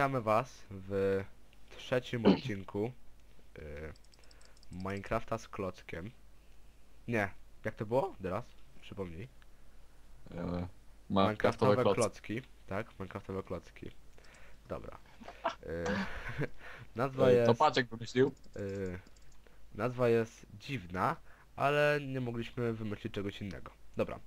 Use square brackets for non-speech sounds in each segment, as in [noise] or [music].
Witamy was w trzecim [clears throat] odcinku y, Minecrafta z klockiem. Nie, jak to było? Teraz? Przypomnij. E, Minecraftowe klocki. klocki. Tak, Minecraftowe klocki. Dobra. Y, [laughs] nazwa E, jest... To Paczek wymyślił. y, nazwa jest dziwna, ale nie mogliśmy wymyślić czegoś innego. Dobra,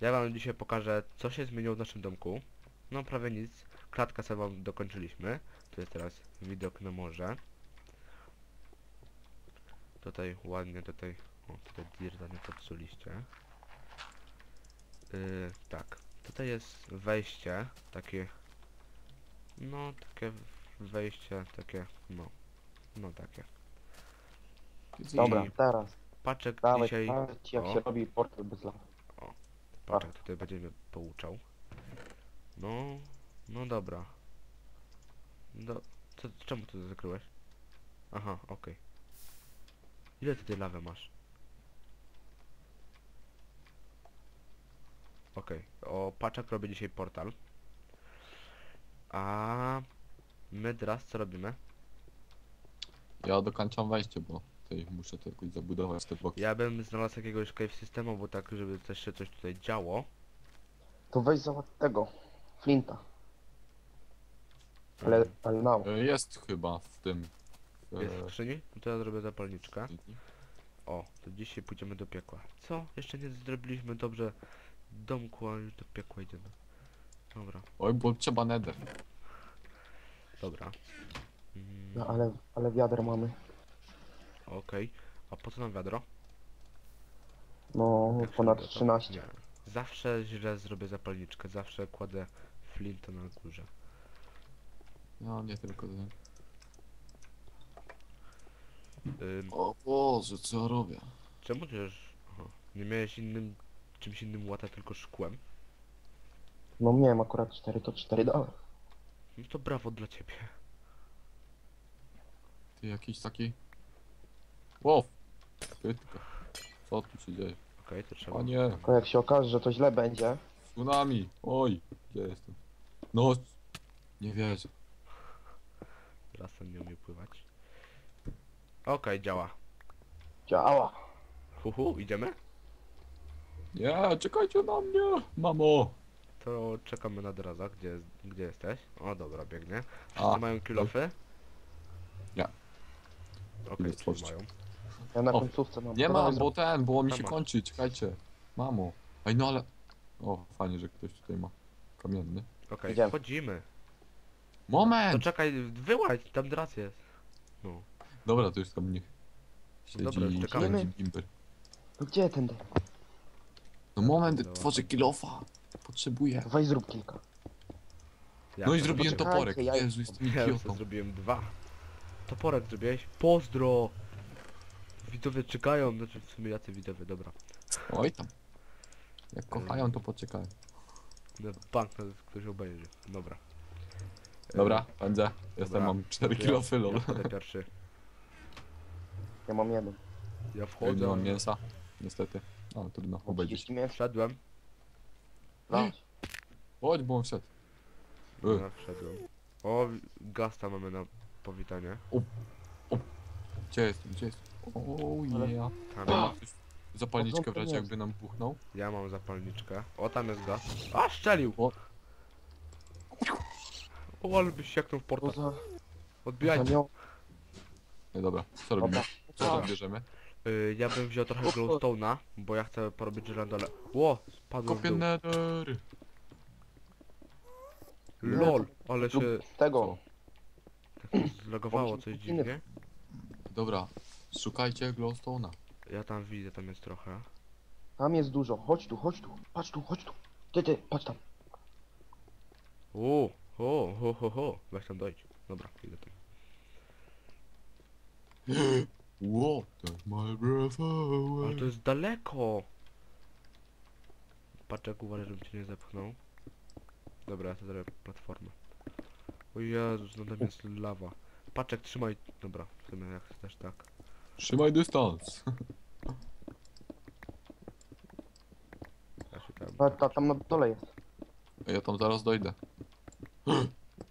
ja wam dzisiaj pokażę, co się zmieniło w naszym domku. No prawie nic. Klatka sobie dokończyliśmy. Tu jest teraz widok na morze. Tutaj ładnie, tutaj... O, tutaj dirta nie popsuliście. Yy, tak. Tutaj jest wejście, takie... No, takie wejście, takie, no... No takie. Dobra, I teraz. Paczek Dawaj, dzisiaj... ci jak o. się robi portal bez lawy. Paczek tutaj będzie mnie pouczał. No, no dobra. Do, co, czemu ty to zakryłeś? Aha, okej. Ile ty tej lawy masz? Okej, o Paczek robi dzisiaj portal. A my teraz co robimy? Ja dokończam wejście, bo tutaj muszę to jakoś zabudować te bloki. Ja bym znalazł jakiegoś cave systemu, bo tak, żeby coś się coś tutaj działo. To weź załatw tego. Flinta. Ale, ale. E, Jest chyba w tym. e, Jest w skrzyni? No to ja zrobię zapalniczkę. O, to dzisiaj pójdziemy do piekła. Co? Jeszcze nie zrobiliśmy dobrze domku, a już do piekła idziemy. Dobra, Oj, bo trzeba nether. dobra. Mm, No ale, ale wiader mamy. Okej. A po co nam wiadro? No, Jak się ponad to- 13. Nie. Zawsze źle zrobię zapalniczkę, zawsze kładę flintę na górze. No nie tylko ten. Ym, O Boże, co ja robię? czemu ty już... Aha, nie miałeś innym... czymś innym łata, tylko szkłem? No miałem akurat 4, to 4 dałem. No to brawo dla ciebie. Ty jakiś taki. Wow! Pytka. Co tu się dzieje? Okej, to trzeba... O nie! Tylko jak się okaże, że to źle będzie, Tsunami! Oj! Gdzie jestem? No! Nie wierzę. Teraz ten nie umie pływać. Okej, działa. działa. Huhu, idziemy? Nie, czekajcie na mnie! Mamo! To czekamy na Draza, gdzie, gdzie jesteś? O dobra, biegnie. A, Wszyscy mają kilofy? Nie. Okej, mają. Ja na O, końcówce mam. Nie mam, bo ten, bo mi się kończy, czekajcie. Mamo. Ej, no ale... O, fajnie, że ktoś tutaj ma kamienny. Okej, Idziemy. wchodzimy. To Moment! czekaj, wyłaź, tam Draz jest. No. Dobra, to już tam niech siedzi, Dobra, czekamy. siedzi Gimper. No gdzie ten? No moment, Dobra. tworzę kilofa. Potrzebuję. Weź zrób kilka. Ja No i zrobiłem poczekajcie, toporek. ja- Jezu, jestem Ja już idiotą. zrobiłem dwa. Toporek zrobiłeś? Pozdro! Widzowie czekają, znaczy w sumie jacy widzowie, dobra. Oj tam. Jak kochają, to poczekają. No, bank nas ktoś obejrzy, dobra. Dobra, pędzę. Jestem, Dobra. mam 4 Ja- kilofy, lol. Ja wchodzę pierwszy. Ja mam jeden. Ja Ej, wchodzę. nie mam mięsa. Niestety. No, trudno. 30 mięs. Wszedłem. Chodź, bo on wszedł. Y, Ja wszedłem. O, gasta mamy na powitanie. Gdzie jest? Gdzie jest? O, yeah. Tam jest. Zapalniczkę w razie jakby nam buchnął. Ja mam zapalniczkę. O, tam jest gaz. A, szczelił! O. O, ale byś w portal. za... Odbijajcie. Nie, dobra, co robimy? Co tam bierzemy? Y, ja bym wziął trochę glowstone'a, bo ja chcę porobić żelandole. Ło, spadłem w Kopię dół. nether. LOL, ale się tego. zlagowało coś dziwnie. Dobra, szukajcie glowstone'a. Ja tam widzę, tam jest trochę. Tam jest dużo. Chodź tu, chodź tu. Patrz tu, chodź tu. Ty, ty, patrz tam. O, o, ho, ho, ho. Weź tam dojdź. Dobra, idę tam. What the my breath away. Ale to jest daleko! Paczek, uważaj, żebym cię nie zepchnął. Dobra, ja to zrobię platformę. O Jezus, no tam jest lawa. Paczek, trzymaj. Dobra, w sumie jak chcesz, tak. Trzymaj dystans. Ja się tam... Ta, ta, tam na dole jest. Ja tam zaraz dojdę.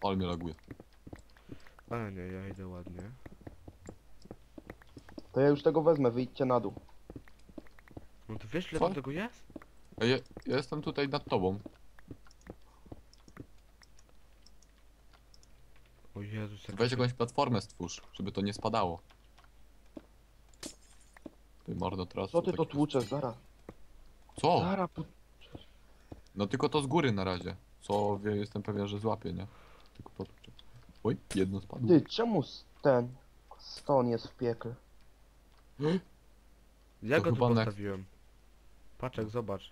Ale mnie laguje. Ale nie, ja idę ładnie. To ja już tego wezmę, wyjdźcie na dół. No to wiesz ile Co? tam tego jest? Ja, ja jestem tutaj nad tobą. O Jezus, jak... Weź jakąś platformę stwórz, żeby to nie spadało. Ty mordo teraz. Co ty to tłuczesz, zaraz. Co? Zaraz, pu- No tylko to z góry na razie. Co wie, jestem pewien, że złapie, nie? Tylko tłuczę. Oj, jedno spadło. Ty, czemu s- ten ston jest w piekle? [gasps] Ja to go tu chyba postawiłem. Paczek, zobacz.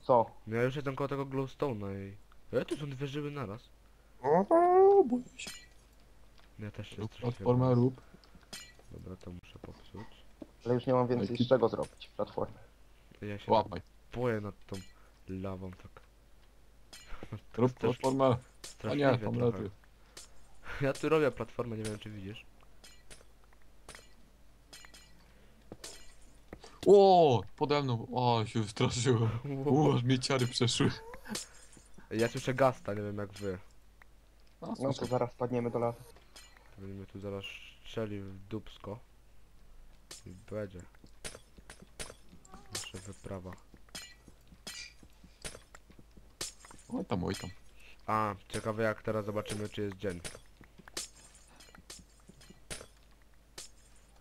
Co? No ja już jestem koło tego glowstone'a i... Ja tu są dwie żyły naraz. O, boję się. Ja też się Rób platformę, boję. rób. Dobra, to muszę popsuć. Ale już nie mam więcej z czego zrobić platformy. Ja się Łapaj. boję nad tą lawą tak. Rób platformę. A nie, tam leży. Ja tu robię platformę, nie wiem czy widzisz. O, pode mną. O, się wystraszyłem. U, aż mi ciary przeszły. Ja słyszę gasta, nie wiem jak wy. A, No to zaraz spadniemy do lawy. Będziemy tu zaraz strzeli w dubsko. I będzie. Nasza wyprawa. Oj tam, oj tam. A, ciekawe jak teraz zobaczymy czy jest dzień.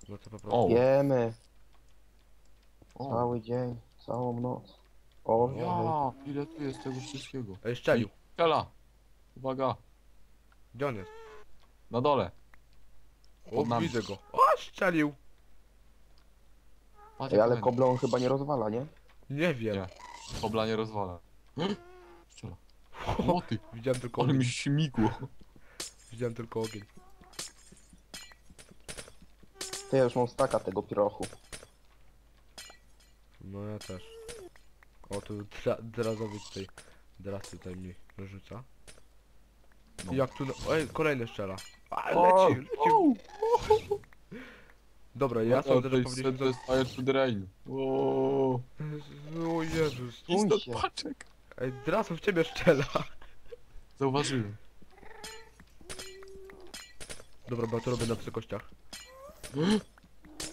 No to po prostu. O. Jemy O, cały dzień, całą noc. O, ja, ile tu jest tego wszystkiego. Ej, szczelił. Kela. Uwaga, Gdzie on jest? na dole. O, Pod nami. widzę go. O, szczelił! Patrz, Ej, jak ale będzie. kobla on chyba nie rozwala, nie? Nie wiem. Nie. Kobla nie rozwala. O ty, Widziałem tylko ale ogień. mi śmigło. Widziałem tylko ogień. To ja już mam staka tego pirochu. No ja też. O, tu dra drazowiec tutaj. Dras tutaj mi rzuca. No. Jak tu... No, ej, kolejny strzela. A, O, leci, leci. Dobra, ja sądzę, że powinniśmy... To jest fire to the rain. O, O Jezus. Stój Instant się. paczek. Ej, Dras w ciebie strzela. Zauważyłem. Dobra, bo ja to robię na wysokościach.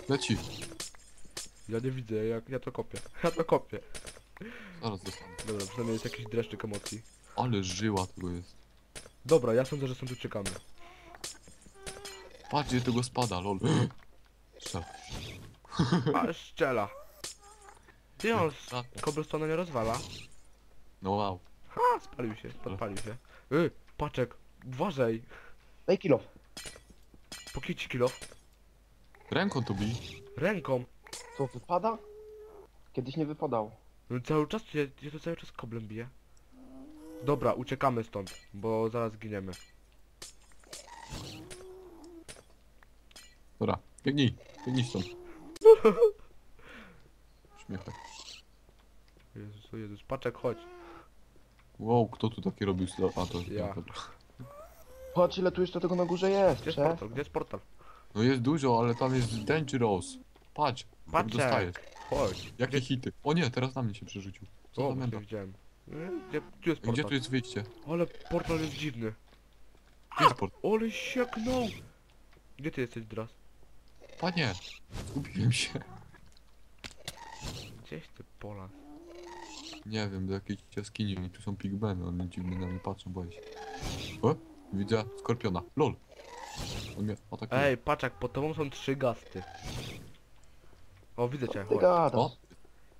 Leci. Ja nie widzę, ja, ja to kopię. Ja to kopię. Zaraz dostanę. Dobra, przynajmniej jest jakiś dreszczyk emocji. Ale żyła tego jest. Dobra, ja sądzę, że stąd uciekamy. Patrz, gdzie tego spada, lol. Strzela. A, strzela. Ty on z Tak. nie rozwala. No wow. A, spalił się, podpalił się. Y, paczek, uważaj. Daj kilo. Po kici kilo. Ręką to bij. Ręką. Co, wypada? Kiedyś nie wypadało. No, cały czas, ja, ja to cały czas koblem biję. Dobra, uciekamy stąd, bo zaraz giniemy. Dobra, biegnij. Biegnij stąd. [laughs] Śmiechaj. Jezus, o Jezus, paczek, chodź. Wow, kto tu taki robił slo- A to Ja. no, dobra. Patrz ile tu jeszcze tego na górze jest, Gdzie jest portal? Gdzie jest portal? No jest dużo, ale tam jest dangerous. Patrz, jak dostajesz. Chodź. Jakie Gdzie... hity. O nie, teraz na mnie się przerzucił. Co O, za widziałem. Gdzie, tu jest Ej, Gdzie portal? tu jest wyjście? Ale portal jest dziwny. Gdzie jest port? Ole sieknął! Gdzie ty jesteś, Dras? Panie! Zgubiłem się. Gdzieś ty pola. Nie wiem, do jakiejś jaskini i tu są pigmeny, one dziwnie na mnie patrzą, boję się. O, widzę skorpiona. LOL! On mnie atakuje. Ej, paczek, pod tobą są trzy gasty. O, widzę cię, Ty chodź. gadasz. O,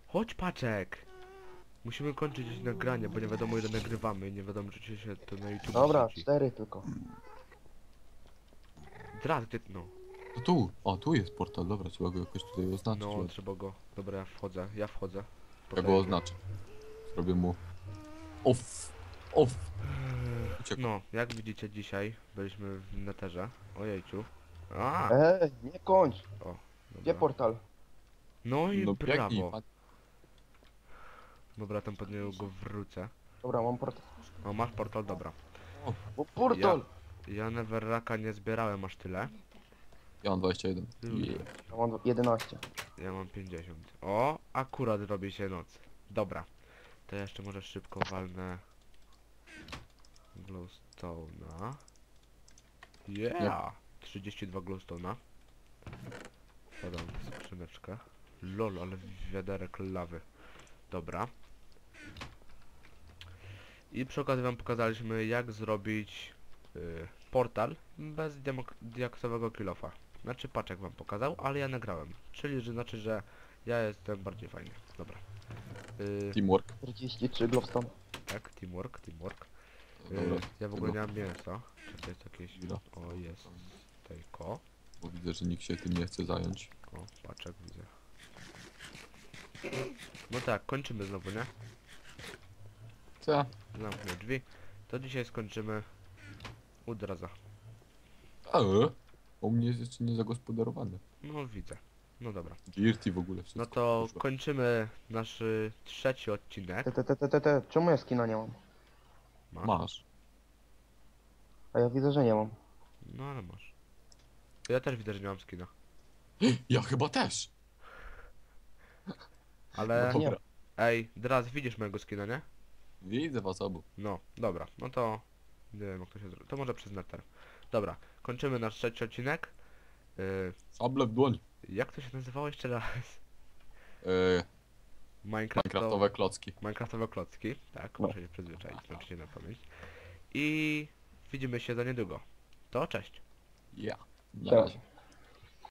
Chodź, paczek! Musimy kończyć nagranie, bo nie wiadomo ile nagrywamy i nie wiadomo czy się to na YouTube Dobra, wrzuci. cztery tylko. Gdzie... no. to tu! O, tu jest portal, dobra, trzeba go jakoś tutaj oznaczyć. No, trzeba go... Dobra, ja wchodzę, ja wchodzę. Ja go oznaczę. Zrobię mu... Off! Off! Uciekł. No, jak widzicie dzisiaj byliśmy w neterze. Ojejciu. A, Ej, nie kończ. Gdzie dobra. portal? No i No biegnij, brawo. Dobra, tam pod niego go wrócę. Dobra, mam portal. O, masz portal, dobra. O, portal! Ja Neverraka nie zbierałem aż tyle. Ja mam 21. Mm. Yeah. Ja mam 11. Ja mam 50. O, akurat robi się noc. Dobra. To ja jeszcze może szybko walnę glowstone'a. Yeah! 32 glowstone'a. Podam skrzyneczkę. Lol, ale wiaderek lawy. Dobra. I przy okazji wam pokazaliśmy jak zrobić y, portal bez diaksowego kilofa. Znaczy paczek wam pokazał, ale ja nagrałem. Czyli że znaczy, że ja jestem bardziej fajny. Dobra. Y, Teamwork. 43 glowstone. tak, teamwork, teamwork. Y, Dobra. ja w ogóle nie Tego- mam mięsa. Czy to jest jakieś... Chwila. O, jest. Tejko. Bo widzę, że nikt się tym nie chce zająć. O, paczek widzę. No tak, kończymy znowu, nie? Co? Zamknę drzwi. To dzisiaj skończymy u Draza. Eee? U mnie jest jeszcze nie zagospodarowane. No widzę. No dobra. Dirty w ogóle wszystko. No to poszło. kończymy nasz y, trzeci odcinek. Te, te, te, te, te, te. Czemu ja skina nie mam? Masz? Masz. A ja widzę, że nie mam. No ale masz. Ja też widzę, że nie mam skina. Ja chyba też. Ale... No nie. Dobra. Ej, Draz, widzisz mojego skina, nie? Widzę was obu. No, dobra. No to... Nie wiem, jak to się zrobi. To może przez netter. Dobra, kończymy nasz trzeci odcinek. Y, Sable w dłoń. Jak to się nazywało jeszcze raz? Eee, Minecraft Minecraftowe klocki. Minecraftowe klocki, tak, No. muszę się przyzwyczaić, znaczy się na pamięć. I widzimy się za niedługo. To cześć. Ja. Na razie.